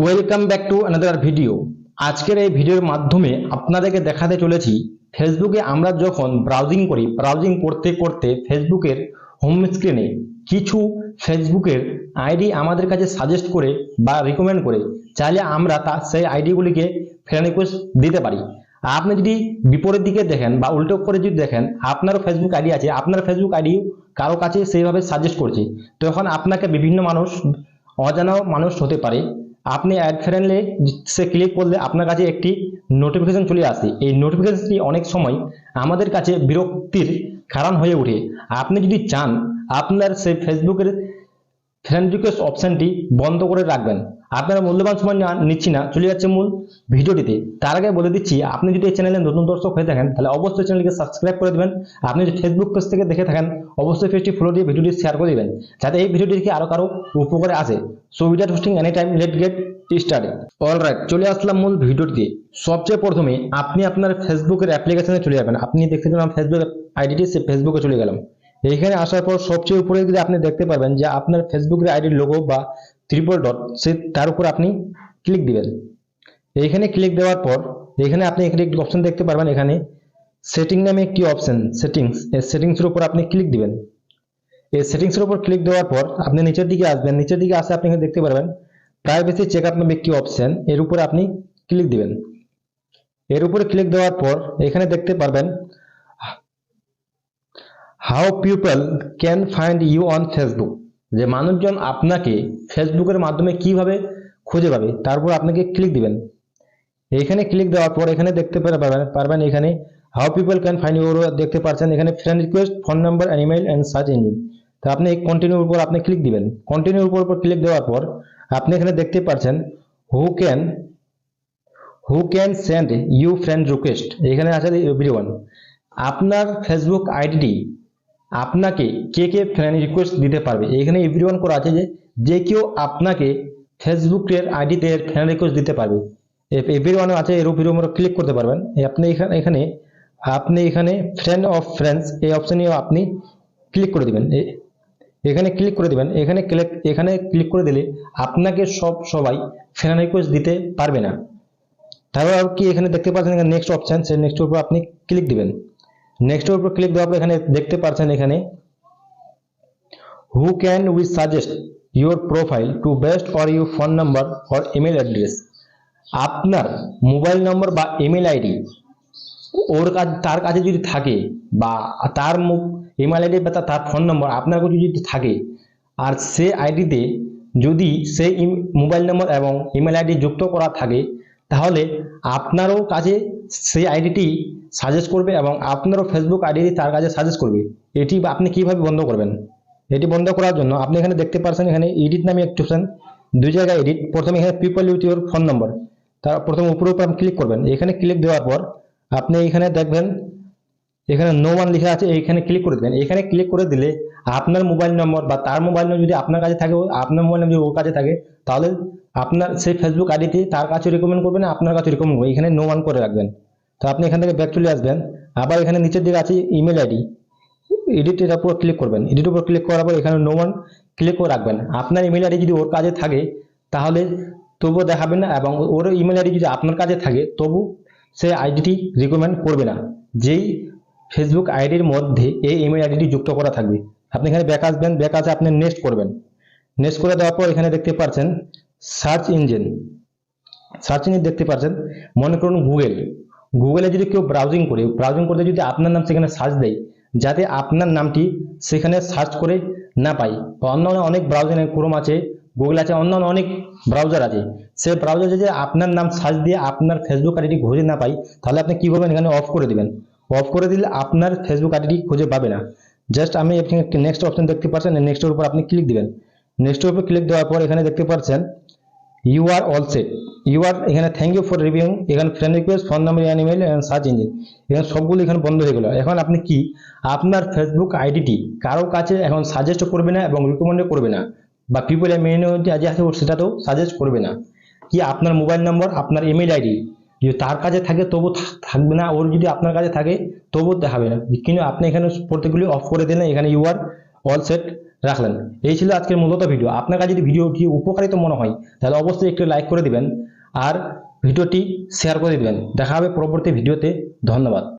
Welcome back to another video আজকের এই ভিডিওর মাধ্যমে আপনাদেরকে দেখাতে চলেছি ফেসবুকে আমরা যখন ব্রাউজিং করি ব্রাউজিং করতে করতে ফেসবুকের হোম স্ক্রিনে কিছু ফেসবুকের আইডি আমাদের কাছে সাজেস্ট করে বা রিকমেন্ড করে, চাইলে আমরা তা, সেই আইডিগুলিকে ফ্রেন্ড রিকোয়েস্ট দিতে পারি। আপনি যদি বিপরীত দিকে দেখেন বা উল্টো করে যদি দেখেন, আপনারও ফেসবুক আইডি আছে, আপনার ফেসবুক আইডি কারও কাছে সেইভাবে সাজেস্ট করছে। তখন আপনাকে বিভিন্ন মানুষ, অজানা মানুষ হতে পারে। আপনি অ্যাড ফ্রেন্ডলি সে ক্লিক করলে আপনার কাছে একটি নোটিফিকেশন চলে আসে। এই নোটিফিকেশনটি অনেক সময় আমাদের কাছে বিরক্তির কারণ হয়ে ওঠে। আপনি যদি চান আপনার সেই ফেসবুকের ফ্রেন্ড রিকোয়েস্ট অপশনটি বন্ধ করে রাখবেন। আপনার মূল্যবান সময় নিচ্ছি না, চলে যাচ্ছে মূল ভিডিওটিতে। তার আগে বলে দিচ্ছি, আপনি যদি এই চ্যানেলে নতুন দর্শক হয়ে থাকেন, তাহলে অবশ্যই চ্যানেলকে সাবস্ক্রাইব করে দেবেন। আপনি যদি ফেসবুক পেজ থেকে দেখে থাকেন, অবশ্যই পেজটি ফলো দিয়ে ভিডিওটি শেয়ার করে দেবেন, যাতে এই ভিডিওটি দেখে আরও কারও উপকারে আসে। So without hosting any time let get start all right চলে আসলাম মূল ভিডিওটিতে। সবচেয়ে প্রথমে আপনি আপনার ফেসবুকের অ্যাপ্লিকেশনে চলে যাবেন। আপনি দেখতে পেলাম ফেসবুক আইডিটি সে ফেসবুকে চলে গেলাম। এইখানে আসার পর সবচেয়ে উপরে যদি আপনি দেখতে পারবেন যে আপনার ফেসবুকের আইডির লোগো বা ত্রিপল ডট সে তার উপর আপনি ক্লিক দিবেন। এইখানে ক্লিক দেওয়ার পর, এখানে আপনি এখানে একটি অপশন দেখতে পারবেন, এখানে সেটিং নামে একটি অপশন সেটিংস এই সেটিংসের উপর আপনি ক্লিক দিবেন। এই সেটিংসের উপর ক্লিক দেওয়ার পর আপনি নিচের দিকে আসবেন। নিচের দিকে আসে আপনি দেখতে পারবেন প্রাইভেসি চেক আপ নামে একটি অপশন এর উপরে আপনি ক্লিক দিবেন। এর উপরে ক্লিক দেওয়ার পর এখানে দেখতে পারবেন how people can find you on Facebook যে মানুষজন আপনাকে ফেসবুকের মাধ্যমে কীভাবে খুঁজে পাবে তারপর আপনাকে ক্লিক দিবেন। এখানে ক্লিক দেওয়ার পর এখানে দেখতে পারবেন এখানে how people can find your দেখতে পাচ্ছেন এখানে friend request phone number email and search engine তো আপনি কন্টিনিউর উপর আপনি ক্লিক দিবেন। কন্টিনিউর উপর উপর ক্লিক দেওয়ার পর আপনি এখানে দেখতে পাচ্ছেন who can who can send you friend request এখানে আছে এভরিওয়ান আপনার ফেসবুক আইডি আপনাকে কে কে ফ্রেন্ড রিকোয়েস্ট দিতে পারবে? এখানে এভরিওয়ান করা আছে যে যে কেউ আপনাকে ফেসবুকের আইডিতে ফ্রেন্ড রিকোয়েস্ট দিতে পারবে। এভরিওয়ান আছে, এর উপরে ক্লিক করতে পারবেন। আপনি এখানে এখানে আপনি এখানে ফ্রেন্ড অফ ফ্রেন্ডস এই অপশনে আপনি ক্লিক করে দিবেন। এখানে ক্লিক করে দিবেন। এখানে ক্লিক এখানে ক্লিক করে দিলে আপনাকে সব সবাই ফ্রেন্ড রিকোয়েস্ট দিতে পারবে না। তারপর কি এখানে দেখতে পাচ্ছেন নেক্সট অপশন সেই নেক্সট উপর আপনি ক্লিক দিবেন। নেক্সট উপর ক্লিক দেওয়ার পর এখানে দেখতে পাচ্ছেন এখানে who can we suggest your profile to best for your phone number or email address আপনার মোবাইল নম্বর বা ইমেল আইডি ওর কাছে, তার কাছে যদি থাকে বা তার ইমেল আইডি বা তার ফোন নম্বর আপনার কাছে যদি থাকে, আর সে আইডিতে যদি সেই মোবাইল নম্বর এবং ইমেল আইডি যুক্ত করা থাকে তাহলে আপনারও কাছে সেই আইডিটি সাজেস্ট করবে এবং আপনারও ফেসবুক আইডিটি তার কাছে সাজেস্ট করবে। এটি আপনি কীভাবে বন্ধ করবেন? এটি বন্ধ করার জন্য আপনি এখানে দেখতে পাচ্ছেন এখানে এডিট নামে একটি অপশন দুই জায়গায় এডিট প্রথমে এখানে people with your phone number তার প্রথম উপরে উপর আপনি ক্লিক করবেন। এখানে ক্লিক দেওয়ার পর আপনি এখানে দেখবেন এখানে নো ওয়ান লেখা আছে, এইখানে ক্লিক করে দেবেন। এখানে ক্লিক করে দিলে আপনার মোবাইল নম্বর বা তার মোবাইল নম্বর যদি আপনার কাছে থাকে, আপনার মোবাইল নম্বর যদি ওর কাছে থাকে, তাহলে আপনার সেই ফেসবুক আইডিতে তার কাছে রিকমেন্ড করবে না আপনার কাছে রিকমেন্ড করবে এখানে নো ওয়ান করে রাখবেন। তো আপনি এখান থেকে ব্যাক চলে আসবেন। আবার এখানে নিচের দিকে আছে ইমেল আইডি এডিট এর উপর ক্লিক করবেন। এডিট উপর ক্লিক করার পর এখানে নো ওয়ান ক্লিক করে রাখবেন। আপনার ইমেল আইডি যদি ওর কাছে থাকে, তাহলে তবুও দেখাবেন না এবং ওর ইমেল আইডি যদি আপনার কাছে থাকে, তবু সে আইডিটি রিকমেন্ড করবে না। যেই ফেসবুক আইডির মধ্যে এই ইমেল আইডিটি যুক্ত করা থাকবে। আপনি এখানে ব্যাক আসবেন ব্যাক আসে আপনি নেক্সট করবেন। নেক্সট করে দেওয়ার পর এখানে দেখতে পাচ্ছেন সার্চ ইঞ্জিন সার্চ ইঞ্জিন দেখতে পাচ্ছেন, মনে করুন গুগল গুগলে যদি কেউ ব্রাউজিং করে ব্রাউজিং করতে যদি আপনার নাম সেখানে সার্চ দেয়, যাতে আপনার নামটি সেখানে সার্চ করে না পাই বা অন্যান্য অনেক ব্রাউজিং ক্রোম আছে গুগল আছে অন্য অনেক ব্রাউজার আছে। সে ব্রাউজার যদি আপনার নাম সার্চ দিয়ে আপনার ফেসবুক আইডি খুঁজে না পাই তাহলে আপনি কি করবেন এখানে অফ করে দিবেন। অফ করে দিলে আপনার ফেসবুক আইডি খুঁজে পাবে না। জাস্ট আমি এখানে নেক্সট অপশন দেখতে পাচ্ছেন নেক্সটের উপর আপনি ক্লিক দিবেন। নেক্সটের উপর ক্লিক দেওয়ার পর এখানে দেখতে পাচ্ছেন you are all set you are এখানে থ্যাংক ইউ ফর রিভিউ এখানে friend request phone number and email search engine এখানে সবগুলো এখানে বন্ধ হয়ে গেল। এখন আপনি কি? আপনার ফেসবুক আইডিটি কারও কাছে এখন সাজেস্ট করবে না এবং রিকমেন্ড করবে না। বা পিপল মেনু যে আছে সেটাতেও সাজেস্ট করবে না। কি আপনার মোবাইল নম্বর আপনার ইমেল আইডি যদি তার কাছে থাকে, তবু থাকবে না। ওর যদি আপনার কাছে থাকে, তবু দেখাবে না। কিন্তু আপনি এখানে প্রত্যেকগুলি অফ করে দিলেন, এখানে ইউ আর অল সেট রাখলেন। এই ছিল আজকের মূলত ভিডিও আপনার কাছে যদি ভিডিওটি উপকারিত মনে হয়, তাহলে অবশ্যই একটু লাইক করে দিবেন আর ভিডিওটি শেয়ার করে দিবেন। দেখা হবে পরবর্তী ভিডিওতে ধন্যবাদ।